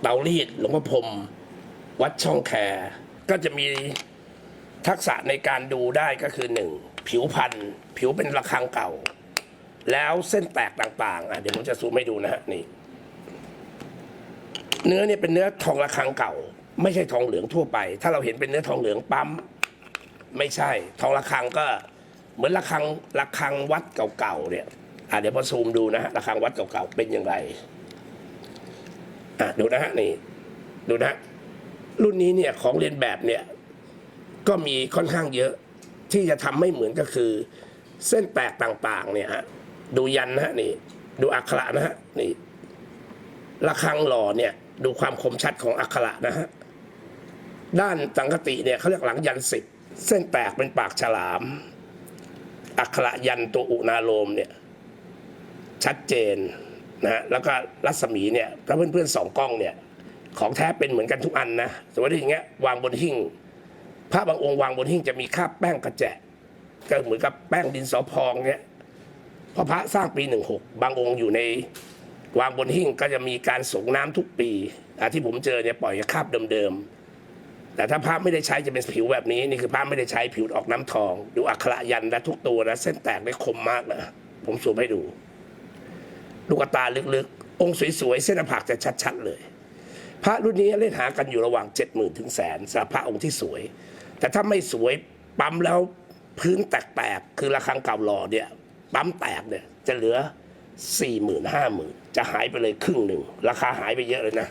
เตารีดหลวงพ่อพรมวัดช่องแคก็จะมีทักษะในการดูได้ก็คือหนึ่งผิวพันธุ์ผิวเป็นระฆังเก่า แล้วเส้นแตกต่างๆอะเดี๋ยวผมจะซูมให้ดูนะฮะนี่ เนื้อเนี่ยเป็นเนื้อทองระฆังเก่า ไม่ใช่ทองเหลืองทั่วไป ถ้าเราเห็นเป็นเนื้อทองเหลืองปั๊มไม่ใช่ ทองระฆังก็เหมือนระฆังระฆังวัดเก่าๆเนี่ยอะเดี๋ยวพอซูมดูนะฮะระฆังวัดเก่าๆเป็นอย่างไร อะดูนะฮะนี่ดูนะ รุ่นนี้เนี่ยของเรียนแบบเนี่ยก็มีค่อนข้างเยอะที่จะทำไม่เหมือนก็คือ เส้นแตกต่างๆ เนี่ยฮะดูยันนะฮะนี่ดูอักขระนะฮะนี่ระฆังหล่อเนี่ย ดูความคมชัดของอักขระนะฮะด้านสังคติเนี่ยเขาเรียกหลังยันสิบเส้นแตกเป็นปากฉลาม อักขระยันตัวอุณาโลมเนี่ย ชัดเจน นะฮะแล้วก็รัศมีเนี่ยถ้าเพื่อนๆสองกล้องเนี่ยของแท้เป็นเหมือนกันทุกอันนะสมมติอย่างเงี้ยวางบนหิ้งพระบางองค์วางบนหิ้งจะมีคราบแป้งกระแจะก็เหมือนกับแป้งดินสอพองเนี่ยพระพระสร้างปีหนึ่งหกบางองค์อยู่ในวางบนหิ้งก็จะมีการส่งน้ำทุกปีอที่ผมเจอเนี่ยปล่อยคราบเดิมๆแต่ถ้าพระไม่ได้ใช้จะเป็นผิวแบบนี้นี่คือพระไม่ได้ใช้ผิวออกน้ำทอง ดูอักขระยันและทุกตัวนะเส้นแตกได้คมมากนะผมสูมให้ดู ลูกตาลึกๆ องค์สวยๆ เส้นผักจะชัดๆเลย พระรุ่นนี้เล่นหากันอยู่ระหว่างเจ็ดหมื่นถึงแสนสำหรับพระองค์ที่สวย แต่ถ้าไม่สวยปั๊มแล้วพื้นแตกๆ คือระฆังเก่าหล่อเนี่ยปั๊มแตกเนี่ยจะเหลือสี่หมื่นห้าหมื่นจะหายไปเลยครึ่งหนึ่ง ราคาหายไปเยอะเลยนะ